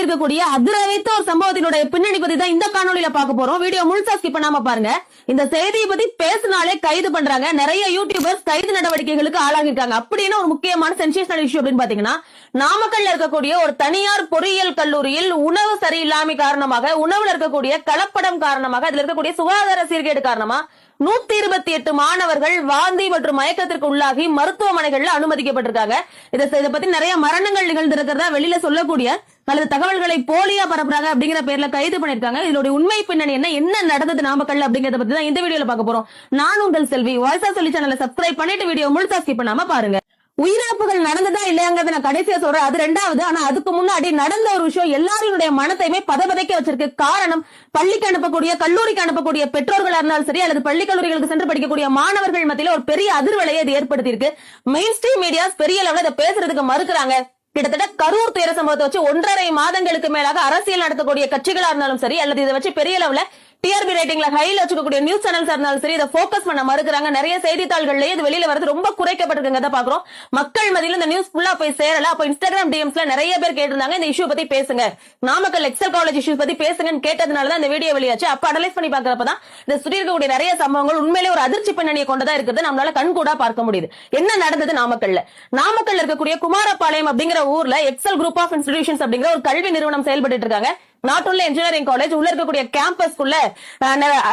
இருக்கக்கூடிய அதிரவைத்த ஒரு சம்பவத்தினுடைய பின்னணி பத்தி தான் இந்த காணொலியில பார்க்க போறோம். வீடியோ முழுசா ஸ்கிப் பண்ணாம பாருங்க. இந்த செய்தியை பத்தி பேசினாலே கைது பண்றாங்க. நிறைய யூடியூபர்ஸ் கைது நடவடிக்கைகளுக்கு ஆளாகிருக்காங்க. அப்படின்னு ஒரு முக்கியமான சென்சேஷனல் இஷ்யூ அப்படின்னு பாத்தீங்கன்னா நாமக்கல்ல இருக்கக்கூடிய ஒரு தனியார் பொறியியல் கல்லூரியில் உணவு சரியில்லாமை காரணமாக உணவுல இருக்கக்கூடிய கலப்படம் காரணமாக அதுல இருக்கக்கூடிய சுகாதார சீர்கேடு காரணமா நூத்தி இருபத்தி எட்டு மாணவர்கள் வாந்தி மற்றும் மயக்கத்திற்கு உள்ளாகி மருத்துவமனைகள்ல அனுமதிக்கப்பட்டிருக்காங்க. இதை பத்தி நிறைய மரணங்கள் நிகழ்ந்திருக்கிறதா வெளியில சொல்லக்கூடிய அல்லது தகவல்களை போலியா பரப்புறாங்க அப்படிங்கிற பேர்ல கைது பண்ணிருக்காங்க இதோட உண்மை பின்னணி என்ன? என்ன நடந்தது நாமக்கல் அப்படிங்கறத பத்தி தான் இந்த வீடியோல பார்க்க போறோம். நான் உங்கள் செல்வி. வாய்ஸா சொல்லி சேனலை சப்ஸ்கிரைப் பண்ணிட்டு வீடியோ முழுசா ஸ்கிப் பண்ணாம பாருங்க. உயிரிழப்புகள் நடந்ததா இல்லையாங்கிறத நான் கடைசியா சொல்றேன். அது ரெண்டாவது. ஆனா அதுக்கு முன்னாடி நடந்த ஒரு விஷயம் எல்லாருடைய மனத்தையுமே பதபதைக்க வச்சிருக்கு. காரணம் பள்ளிக்கு அனுப்பக்கூடிய கல்லூரிக்கு அனுப்பக்கூடிய பெற்றோர்களா இருந்தாலும் சரி அல்லது பள்ளி கல்லூரிகளுக்கு சென்று படிக்கக்கூடிய மாணவர்கள் மத்தியில ஒரு பெரிய அதிர்வலையை இது ஏற்படுத்தி இருக்கு மெயின் ஸ்ட்ரீம் மீடியாஸ் பெரிய அளவில் இதை பேசுறதுக்கு மறுக்கிறாங்க. கிட்டத்தட்ட கரூர் துயர சம்பவத்தை வச்சு ஒன்றரை மாதங்களுக்கு மேலாக அரசியல் நடத்தக்கூடிய கட்சிகளா இருந்தாலும் சரி அல்லது இதை வச்சு பெரிய லெவல டிஆர்பி ரேட்டிங்ல ஹைல வச்சுக்கக்கூடிய நியூஸ் சேனல்ஸ் இருந்தாலும் சரி இதை போக்கஸ் பண்ண மறுக்கிறாங்க. நிறைய செய்தித்தாள்கள்லயே இது வெளியில வரது ரொம்ப குறைக்கப்பட்டிருக்குங்க பாக்குறோம் மக்கள் மதியில இந்த நியூஸ் ஃபுல்லா போய் சேரல. அப்ப இன்ஸ்டாகிராம் டிஎம்ஸ்ல நிறைய பேர் கேட்டிருந்தாங்க இந்த இஷ்யூ பத்தி பேசுங்க. நாமக்கல் எக்ஸல் காலேஜ் இஷ்யூ பத்தி பேசுங்கன்னு கேட்டதுனால தான் இந்த வீடியோ வெளியாச்சு. அப்ப அனலைஸ் பண்ணி பாக்குறப்பதான் இந்த சுற்றி இருக்கக்கூடிய நிறைய சம்பவங்கள் உண்மையிலே ஒரு அதிர்ச்சி பின்னணியை கொண்டதா இருக்கிறது நம்மளால கண் கூட பார்க்க முடியுது. என்ன நடந்தது நாமக்கல்ல? நாமக்கல்ல இருக்கக்கூடிய குமாரபாளையம் அப்படிங்கிற ஊர்ல எக்ஸல் குரூப் ஆஃப் இன்ஸ்டிடியூஷன்ஸ் அப்படிங்கிற ஒரு கல்வி நிறுவனம் செயல்பட்டு இருக்காங்க. நாட் ஒன்லி இன்ஜினியரிங் காலேஜ் உள்ள இருக்கக்கூடிய கேம்பஸ்க்குள்ள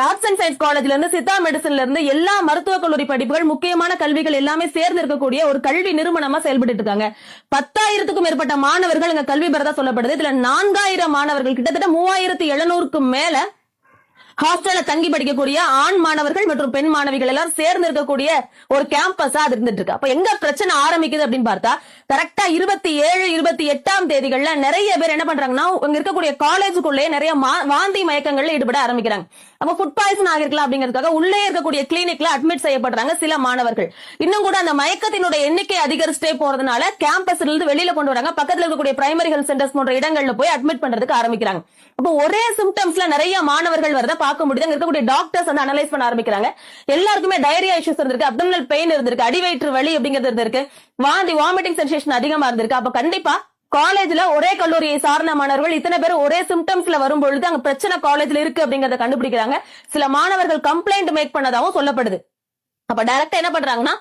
ஆர்ட்ஸ் அண்ட் சயின்ஸ் காலேஜ்ல இருந்து சித்தா மெடிசன்ல இருந்து எல்லா மருத்துவக் கல்லூரி படிப்புகள் முக்கியமான கல்விகள் எல்லாமே சேர்ந்து இருக்கக்கூடிய ஒரு கல்வி நிறுவனமா செயல்பட்டு இருக்காங்க. பத்தாயிரத்துக்கும் மேற்பட்ட மாணவர்கள் இங்க கல்வி பெறதா சொல்லப்படுது. இதுல நான்காயிரம் மாணவர்கள் கிட்டத்தட்ட மூவாயிரத்து எழுநூறுக்கும் மேல ஹாஸ்டல்ல தங்கி படிக்கக்கூடிய ஆண் மாணவர்கள் மற்றும் பெண் மாணவிகள் எல்லாம் சேர்ந்து இருக்கக்கூடிய ஒரு கேம்பஸா அது இருந்துட்டு இருக்கு. அப்ப எங்க பிரச்சனை ஆரம்பிக்குது அப்படின்னு பார்த்தா கரெக்டா இருபத்தி ஏழு இருபத்தி எட்டாம் தேதிகள்ல நிறைய பேர் என்ன பண்றாங்கன்னா இங்க இருக்கக்கூடிய காலேஜுக்குள்ளேயே நிறைய வாந்தி மயக்கங்கள்ல ஈடுபட ஆரம்பிக்கிறாங்க. அப்ப ஃபுட் பாய்சன் ஆகிருக்கலாம் அப்படிங்கிறதுக்காக உள்ளே இருக்கக்கூடிய கிளினிக்ல அட்மிட் செய்யப்படுறாங்க சில மாணவர்கள். இன்னும் கூட அந்த மயக்கத்தினுடைய எண்ணிக்கை அதிகரிச்சுட்டே போறதுனால கேம்பஸ்ல இருந்து வெளியில கொண்டு வராங்க. பக்கத்துல இருக்கக்கூடிய பிரைமரி ஹெல்த் சென்டர்ஸ் போன்ற இடங்கள்ல போய் அட்மிட் பண்றதுக்கு ஆரம்பிக்கிறாங்க. அப்போ ஒரே சிம்டம்ஸ்ல நிறைய மாணவர்கள் வரத பார்க்க முடியுது. அங்க இருக்கக்கூடிய டாக்டர்ஸ் வந்து அனலைஸ் பண்ண ஆரம்பிக்கிறாங்க. எல்லாருக்குமே டயரியா இஷ்யூஸ் இருந்திருக்கு அப்டமினல் பெயின் இருந்திருக்கு அடிவயிற்று வலி அப்படிங்கிறது இருந்திருக்கு. வாந்தி வாமிட்டிங் சென்சேஷன் அதிகமா இருந்திருக்கு. அப்ப கண்டிப்பா காலேஜ்ல ஒரே கல்லூரியை சார்ந்த மாணவர்கள் இத்தனை பேர் ஒரே சிம்டம்ஸ்ல வரும் பொழுது அங்க பிரச்சனை காலேஜ்ல இருக்கு அப்படிங்கறத கண்டுபிடிக்கிறாங்க. சில மாணவர்கள் கம்ப்ளைண்ட் மேக் பண்ணதாவும் சொல்லப்படுது. அப்ப டைரக்டா என்ன பண்றாங்கன்னா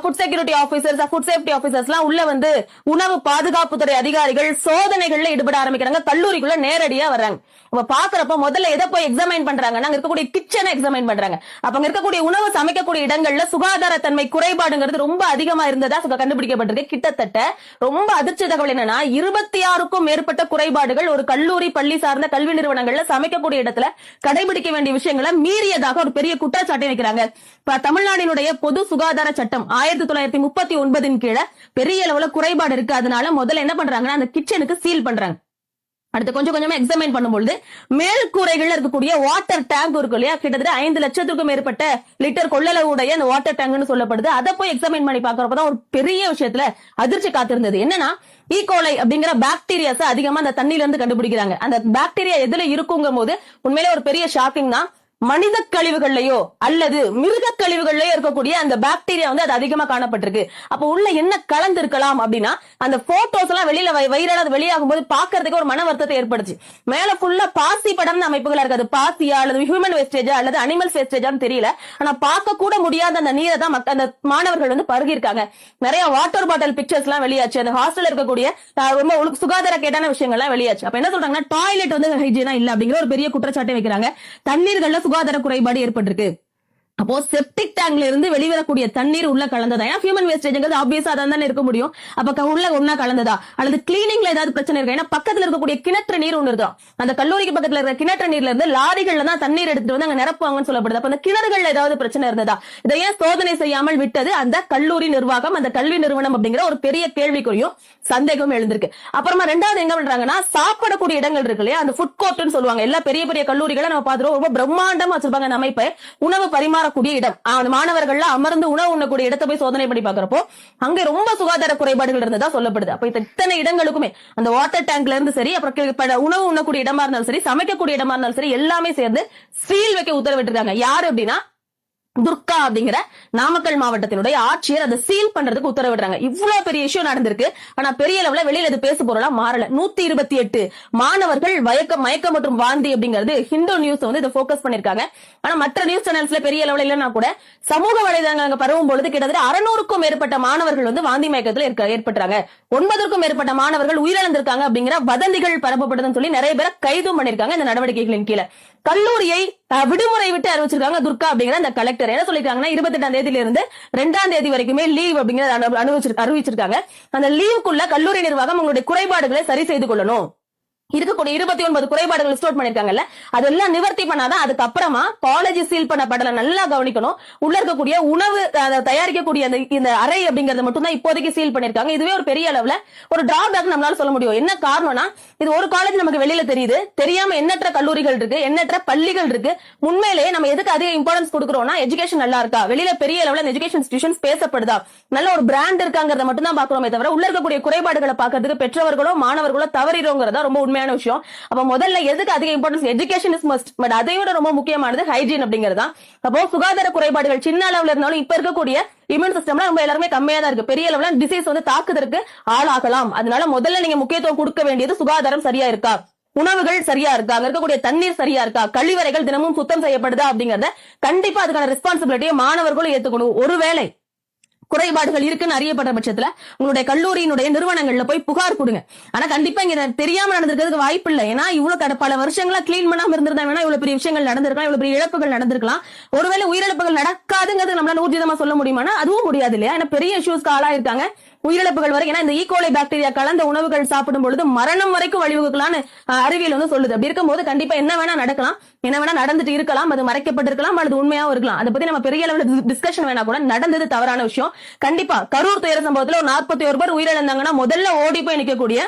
food security officers food safety officers எல்லாம் உள்ள வந்து உணவு பாதுகாப்புத்துறை அதிகாரிகள் சோதனைகள்ல ஈடுபட ஆரம்பிக்கிறாங்க. கல்லூரிக்குள்ள நேரடியா வர்றாங்க. அப்ப பாக்குறப்ப முதல்ல எதை போய் எக்ஸாமைன் பண்றாங்கன்னா நாங்க இருக்கக்கூடிய கிச்சனை எக்ஸாமைன் பண்றாங்க. அப்ப அங்க இருக்கக்கூடிய உணவு சமைக்கக்கூடிய இடங்கள்ல சுகாதார தன்மை குறைபாடுங்கிறது ரொம்ப அதிகமா இருந்ததா கண்டுபிடிக்கப்பட்டிருக்கு. கிட்டத்தட்ட ரொம்ப அதிர்ச்சி தகவல் என்னன்னா இருபத்தி ஆறுக்கும் மேற்பட்ட குறைபாடுகள் ஒரு கல்லூரி பள்ளி சார்ந்த கல்வி நிறுவனங்கள்ல சமைக்கக்கூடிய இடத்துல கடைபிடிக்க வேண்டிய விஷயங்களை மீறியதாக ஒரு பெரிய குற்றச்சாட்டை வைக்கிறாங்க. இப்ப தமிழ்நாட்டினுடைய பொது சுகாதார சட்டம் ஆயிரத்தி தொள்ளாயிரத்தி முப்பத்தி ஒன்பதின் கீழே பெரிய அளவுல குறைபாடு இருக்கு. அதனால முதல்ல என்ன பண்றாங்கன்னா அந்த கிச்சனுக்கு சீல் பண்றாங்க. அடுத்து கொஞ்சம் கொஞ்சமா எக்ஸாமின் பண்ணும்பொழுது மேல் கூரைகள்ல இருக்கக்கூடிய வாட்டர் டேங்க் இருக்கு இல்லையா? கிட்டத்தட்ட ஐந்து லட்சத்துக்கும் மேற்பட்ட லிட்டர் கொள்ளளவுடைய அந்த வாட்டர் டேங்க்னு சொல்லப்படுது. அதை போய் எக்ஸாமின் பண்ணி பாக்குறப்பதான் ஒரு பெரிய விஷயத்துல அதிர்ச்சி காத்திருந்தது. என்னன்னா e. ஈகோலை அப்படிங்கிற பாக்டீரியாஸ் அதிகமா அந்த தண்ணியில இருந்து கண்டுபிடிக்கிறாங்க. அந்த பாக்டீரியா எதுல இருக்குங்கும் போது உண்மையிலே ஒரு பெரிய ஷாக்கிங் தான். மனித கழிவுகள்லயோ அல்லது மிருக கழிவுகள்லயோ இருக்கக்கூடிய அந்த பாக்டீரியா வந்து அது அதிகமா காணப்பட்டிருக்கு. அப்ப உள்ள என்ன கலந்து இருக்கலாம் அப்படின்னா அந்த போட்டோஸ் எல்லாம் வெளியில வைரலா வெளியாகும் போது பாக்குறதுக்கு ஒரு மன வருத்தத்தை ஏற்படுச்சு மேல ஃபுல்லா பாசி படம் அமைப்புகளா இருக்காது பாசியா அல்லது ஹியூமன் வேஸ்டேஜா அல்லது அனிமல் வேஸ்டேஜான்னு தெரியல. ஆனா பார்க்க கூட முடியாத அந்த நீரை தான் அந்த மாணவர்கள் வந்து பருகி இருக்காங்க நிறைய வாட்டர் பாட்டில் பிக்சர்ஸ் எல்லாம் வெளியாச்சு. அந்த ஹாஸ்டல் இருக்கக்கூடிய ரொம்ப சுகாதார கேட்டான விஷயங்கள்லாம் வெளியாச்சு. அப்ப என்ன சொல்றாங்கன்னா டாய்லெட் வந்து ஹைஜீனா இல்ல அப்படிங்கிற ஒரு பெரிய குற்றச்சாட்டை வைக்கிறாங்க. தண்ணீர்கள்ல சுகாதார குறைபாடு ஏற்பட்டிருக்கு. அப்போ செப்டிக் டேங்க்ல இருந்து வெளிவரக்கூடிய தண்ணீர் உள்ள கலந்ததா? ஏன்னா ஹியூமன் வேஸ்டேஜ்ங்கிறது ஆப்வியஸா அதான் தானே இருக்க முடியும். அப்ப உள்ள ஒன்னா கலந்ததா? அல்லது கிளீனிங்ல ஏதாவது பிரச்சனை இருக்கா? ஏன்னா பக்கத்துல இருக்கக்கூடிய கிணற்று நீர் ஒண்ணு இருக்கும். அந்த கல்லூரிக்கு பக்கத்துல இருக்கிற கிணற்று நீர்ல இருந்து லாரிகள்ல தான் தண்ணீர் எடுத்துட்டு வந்து அங்க நிரப்புவாங்கன்னு சொல்லப்படுது. அப்ப அந்த கிணறுகள்ல ஏதாவது பிரச்சனை இருந்ததா? இதை ஏன் சோதனை செய்யாமல் விட்டது? அந்த கல்லூரி நிர்வாகம் அந்த கல்வி நிறுவனம் அப்படிங்கிற ஒரு பெரிய கேள்விக்குறியும் சந்தேகம் எழுந்திருக்கு. அப்புறமா ரெண்டாவது எங்க பண்றாங்கன்னா சாப்பிடக்கூடிய இடங்கள் இருக்கு இல்லையா? அந்த ஃபுட் கோர்ட்னு சொல்லுவாங்க. எல்லா பெரிய பெரிய கல்லூரிகளை நம்ம பாத்துருவோம் ரொம்ப பிரம்மாண்டமா வச்சிருப்பாங்க அந்த அமைப்பை. உணவு உட்காரக்கூடிய இடம். அந்த மாணவர்கள்ல அமர்ந்து உணவு உண்ணக்கூடிய இடத்தை போய் சோதனை பண்ணி பாக்குறப்போ அங்க ரொம்ப சுகாதார குறைபாடுகள் இருந்ததா சொல்லப்படுது. அப்ப இத்தனை இடங்களுக்குமே அந்த வாட்டர் டேங்க்ல இருந்து சரி அப்புறம் உணவு உண்ணக்கூடிய இடமா இருந்தாலும் சரி சமைக்கக்கூடிய இடமா இருந்தாலும் சரி எல்லாமே சேர்ந்து சீல் வைக்க உத்தரவிட்டிருக்காங்க. யாரு அப்படின்னா துர்கா அப்படிங்கிற நாமக்கல் மாவட்டத்தினுடைய ஆட்சியர் அதை சீல் பண்றதுக்கு உத்தரவிடுறாங்க. இவ்வளவு பெரிய இஷ்யூ நடந்திருக்கு. ஆனா பெரிய அளவுல வெளியில இது பேச பொருளா மாறல. நூத்தி இருபத்தி எட்டு மாணவர்கள் வயக்க மயக்கம் மற்றும் வாந்தி அப்படிங்கிறது ஹிந்து நியூஸ் வந்து இதை போக்கஸ் பண்ணிருக்காங்க. ஆனா மற்ற நியூஸ் சேனல்ஸ்ல பெரிய அளவுல இல்லைன்னா கூட சமூக வலைதளங்கள் பரவும் பொழுது கிட்டத்தட்ட அறுநூறுக்கும் மேற்பட்ட மாணவர்கள் வந்து வாந்தி மயக்கத்துல இருக்க ஏற்பட்டாங்க ஒன்பதற்கும் மேற்பட்ட மாணவர்கள் உயிரிழந்திருக்காங்க அப்படிங்கிற வதந்திகள் பரப்பப்படுதுன்னு சொல்லி நிறைய பேரை கைதும் பண்ணிருக்காங்க இந்த நடவடிக்கைகளின் கீழே. கல்லூரியை விடுமுறை விட்டு அறிவிச்சிருக்காங்க துர்கா அப்படிங்கிற அந்த கலெக்டர் என்ன சொல்லிருக்காங்கன்னா இருபத்தி எட்டாம் தேதியில இருந்து ரெண்டாம் தேதி வரைக்குமே லீவ் அப்படிங்கிறத அனுபவிச்சிரு- அறிவிச்சிருக்காங்க. அந்த லீவுக்குள்ள கல்லூரி நிர்வாகம் உங்களுடைய குறைபாடுகளை சரி செய்து கொள்ளணும். இருக்கக்கூடிய இருபத்தி ஒன்பது குறைபாடுகள் ஸ்டோர் பண்ணிருக்காங்கல்ல அதெல்லாம் நிவர்த்தி பண்ணாதான் அதுக்கப்புறமா காலேஜ் சீல் பண்ணப்படல நல்லா கவனிக்கணும். உள்ள இருக்கக்கூடிய உணவு தயாரிக்கக்கூடிய அந்த இந்த அறை அப்படிங்கறது மட்டும் தான் இப்போதைக்கு சீல் பண்ணிருக்காங்க. இதுவே ஒரு பெரிய அளவுல ஒரு டிராபேக் நம்மளால சொல்ல முடியும். என்ன காரணம்னா இது ஒரு காலேஜ் நமக்கு வெளியில தெரியுது. தெரியாம எண்ணற்ற கல்லூரிகள் இருக்கு எண்ணற்ற பள்ளிகள் இருக்கு. உண்மையிலேயே நம்ம எதுக்கு அதிக இம்பார்ட்டன்ஸ் கொடுக்குறோம்னா எஜுகேஷன் நல்லா இருக்கா? வெளியில பெரிய அளவுல எஜுகேஷன் இன்ஸ்டிடியூஷன்ஸ் பேசப்படுதா? நல்ல ஒரு பிராண்ட் இருக்காங்கிறத மட்டும் தான் பாக்குறோமே தவிர உள்ள இருக்கக்கூடிய குறைபாடுகளை பாக்குறதுக்கு பெற்றவர்களோ மாணவர்களோ தவறிடுங்கிறதா ரொம்ப உண்மையான விஷயம். அப்ப முதல்ல எதுக்கு அதிக importance education is must but அதை விட ரொம்ப முக்கியமானது ஹைஜீன் அப்படிங்கிறதா அப்போ சுகாதார குறைபாடுகள் சின்ன அளவுல இருந்தாலும் இப்ப இருக்கக்கூடிய இம்யூன் சிஸ்டம்ல நம்ம எல்லாருமே கம்மியா தான் இருக்கு. பெரிய அளவுல டிசீஸ் வந்து தாக்குதற்கு ஆளாகலாம். அதனால முதல்ல நீங்க முக்கியத்துவம் கொடுக்க வேண்டியது சுகாதாரம் சரியா இருக்கா? உணவுகள் சரியா இருக்கா? அங்க இருக்கக்கூடிய தண்ணீர் சரியா இருக்கா? கழிவறைகள் தினமும் சுத்தம் செய்யப்படுதா அப்படிங்கறத கண்டிப்பா அதுக்கான ரெஸ்பான்சிபிலிட்டியை மாணவர்களும் ஏத்துக்கணும். ஒருவேளை குறைபாடுகள் இருக்குன்னு அறியப்படுற பட்சத்துல உங்களுடைய கல்லூரியினுடைய நிறுவனங்கள்ல போய் புகார் கொடுங்க. ஆனா கண்டிப்பா இங்க தெரியாம நடந்திருக்கிறதுக்கு வாய்ப்பு இல்லை. ஏன்னா இவ்வளவு கட- பல வருஷங்களா கிளீன் பண்ணாம இருந்திருந்தா வேணா இவ்வளவு பெரிய விஷயங்கள் நடந்திருக்கலாம் இவ்வளவு பெரிய இழப்புகள் நடந்திருக்கலாம். ஒருவேளை உயிரிழப்புகள் நடக்காதுங்கிறது நம்மளால ஊர்ஜிதமா சொல்ல முடியுமானா அதுவும் முடியாது இல்லையா? ஏன்னா பெரிய இஷ்யூஸ்க்கு ஆளாயிருக்காங்க. உயிரிழப்புகள் வரை ஏன்னா இந்த e. ஈகோலை பாக்டீரியா கலந்த உணவுகள் சாப்பிடும் பொழுது மரணம் வரைக்கும் வழிவகுக்கலாம்னு அறிவியல் வந்து சொல்லுது. அப்படி இருக்கும்போது கண்டிப்பா என்ன வேணா நடக்கலாம். என்ன வேணா நடந்துட்டு இருக்கலாம். அது மறைக்கப்பட்டிருக்கலாம் அல்லது உண்மையாவும் இருக்கலாம். அதை பத்தி நம்ம பெரிய அளவில் டிஸ்கஷன் வேணா கூட. நடந்தது தவறான விஷயம். கண்டிப்பா கரூர் துயர சம்பவத்துல ஒரு நாற்பத்தி ஒரு பேர் உயிரிழந்தாங்கன்னா முதல்ல ஓடி போய் நிக்கக்கூடிய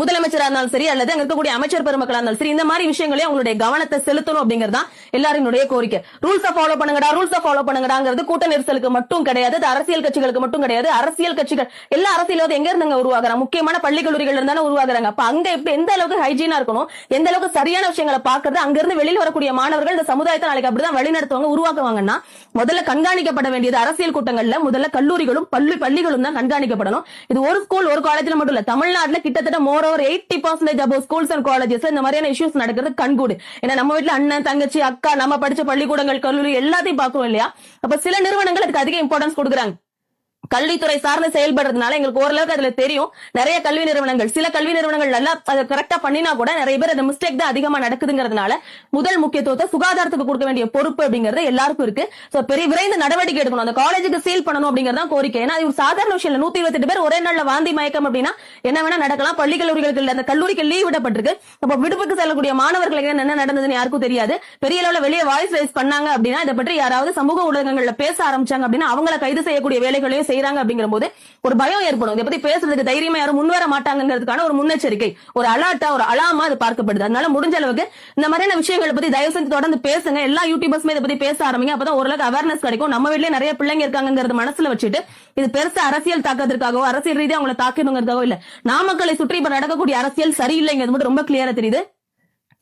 முதலமைச்சரா இருந்தாலும் சரி அல்லது அங்க இருக்கக்கூடிய அமைச்சர் பெருமக்களா இருந்தாலும் சரி இந்த மாதிரி விஷயங்களே உங்களுடைய கவனத்தை செலுத்தணும் அப்படிங்கறதா எல்லாருடைய கோரிக்கை. ரூல்ஸ ஃபாலோ பண்ணுங்கடா ரூல்ஸ ஃபாலோ பண்ணுங்கடாங்கிறது கூட்ட நெரிசலுக்கு மட்டும் கிடையாது அது அரசியல் கட்சிகளுக்கு மட்டும் கிடையாது அரசியல் கட்சிகள் எல்லா அரசியலும் எங்க இருந்தாங்க உருவாகிறாங்க? முக்கியமான பள்ளி கல்லூரிகள் இருந்தாலும் உருவாகுறாங்க. அப்ப அங்க எப்படி எந்த அளவுக்கு ஹைஜீனா இருக்கணும் எந்த அளவுக்கு சரியான விஷயங்களை பாக்குறது அங்க இருந்து வெளியில வரக்கூடிய மாணவர்கள் இந்த சமுதாயத்தை நாளைக்கு அப்படிதான் வழிநடத்துவாங்க உருவாக்குவாங்கன்னா முதல்ல கண்காணிக்கப்பட வேண்டியது அரசியல் கூட்டங்கள்ல முதல்ல கல்லூரிகளும் பள்ளி பள்ளிகளும் தான் கண்காணிக்கப்படணும். இது ஒரு ஸ்கூல் ஒரு காலேஜ்ல மட்டும் இல்ல தமிழ்நாட்டுல கிட்டத்தட்ட more over eighty percentage above schools and colleges இந்த மாதிரியான இஷ்யூஸ் நடக்கிறது கண்கூடு. ஏன்னா நம்ம வீட்டுல அண்ணன் தங்கச்சி அக்கா நம்ம படிச்ச பள்ளிக்கூடங்கள் கல்லூரி எல்லாத்தையும் பார்க்கிறோம் இல்லையா? அப்ப சில நிறுவனங்கள் அதுக்கு அதிக இம்பார்ட்டன்ஸ் கொடுக்குறாங்க. கல்வித்துறை சார்ந்து செயல்படுறதுனால எங்களுக்கு ஓரளவுக்கு அதுல தெரியும். நிறைய கல்வி நிறுவனங்கள். சில கல்வி நிறுவனங்கள் நல்லா அதை கரெக்டா பண்ணினா கூட நிறைய பேர் அந்த மிஸ்டேக் தான் அதிகமா நடக்குதுங்கிறதுனால முதல் முக்கியத்துவத்தை சுகாதாரத்துக்கு கொடுக்க வேண்டிய பொறுப்பு அப்படிங்கறது எல்லாருக்கும் இருக்கு. சோ பெரிய விரைந்து நடவடிக்கை எடுக்கணும். அந்த காலேஜுக்கு சீல் பண்ணணும் அப்படிங்கறதான் கோரிக்கை. ஏன்னா ஒரு சாதாரண விஷயம் இல்ல. நூத்தி இருபத்தி பேர் ஒரே நாள்ல வாந்தி மயக்கம் அப்படின்னா என்ன வேணா நடக்கலாம். பள்ளி கல்லூரிகளுக்கு இல்ல. அந்த கல்லூரிக்கு லீவ் விடப்பட்டிருக்கு. அப்ப விடுப்புக்கு செல்லக்கூடிய மாணவர்களுக்கு என்ன நடந்ததுன்னு யாருக்கும் தெரியாது. பெரிய அளவுல வெளியே வாய்ஸ் ரைஸ் பண்ணாங்க அப்படின்னா இதை பற்றி யாராவது சமூக ஊடகங்கள்ல பேச ஆரம்பிச்சாங்க அப்படின்னா அவங்கள கைது செய்யக்கூடிய வேலைகளையும் செய்யறாங்க அப்படிங்கிற போது ஒரு பயம் ஏற்படும். இதை பத்தி பேசுறதுக்கு தைரியமா யாரும் முன்வர மாட்டாங்கிறதுக்கான ஒரு முன்னெச்சரிக்கை ஒரு அலர்ட்டா ஒரு அலாமா அது பார்க்கப்படுது. அதனால முடிஞ்ச அளவுக்கு இந்த மாதிரியான விஷயங்களை பத்தி தயவு செஞ்சு தொடர்ந்து பேசுங்க. எல்லா யூடியூபர்ஸுமே இதை பத்தி பேச ஆரம்பிங்க. அப்பதான் ஓரளவுக்கு அவேர்னஸ் கிடைக்கும். நம்ம வீட்லயே நிறைய பிள்ளைங்க இருக்காங்கிறது மனசுல வச்சுட்டு இது பெருசா அரசியல் தாக்கத்திற்காகவோ அரசியல் ரீதியா அவங்களை தாக்கணுங்கிறதாவோ இல்ல. நாமக்கலை சுற்றி இப்ப நடக்கக்கூடிய அரசியல் சரியில்லைங்கிறது மட்டும் ரொம்ப கிளியரா தெரியுது.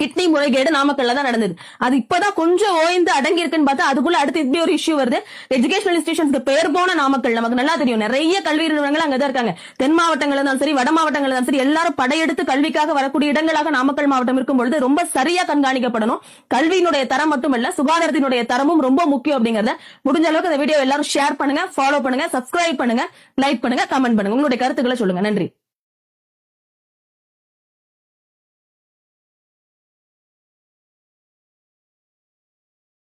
கிட்னி முறைகேடு நாமக்கல்ல தான் நடந்தது. அது இப்பதான் கொஞ்சம் ஓய்ந்து அடங்கி இருக்குன்னு பார்த்தா அதுக்குள்ள அடுத்து இப்படி ஒரு இஷ்யூ வருது. எஜுகேஷனல் இன்ஸ்டிடியூஷன்ஸ்க்கு பேர் போன நாமக்கல் நமக்கு நல்லா தெரியும். நிறைய கல்வி நிறுவனங்கள் அங்கதான் இருக்காங்க. தென் மாவட்டங்கள் இருந்தாலும் சரி வட மாவட்டங்கள் இருந்தாலும் சரி எல்லாரும் படையெடுத்து கல்விக்காக வரக்கூடிய இடங்களாக நாமக்கல் மாவட்டம் இருக்கும் பொழுது ரொம்ப சரியா கண்காணிக்கப்படணும். கல்வியினுடைய தரம் மட்டுமல்ல சுகாதாரத்தினுடைய தரமும் ரொம்ப முக்கியம் அப்படிங்கறத முடிஞ்ச அளவுக்கு இந்த வீடியோ எல்லாரும் ஷேர் பண்ணுங்க ஃபாலோ பண்ணுங்க சப்ஸ்கிரைப் பண்ணுங்க லைக் பண்ணுங்க கமெண்ட் பண்ணுங்க. உங்களுடைய கருத்துக்களை சொல்லுங்க. நன்றி.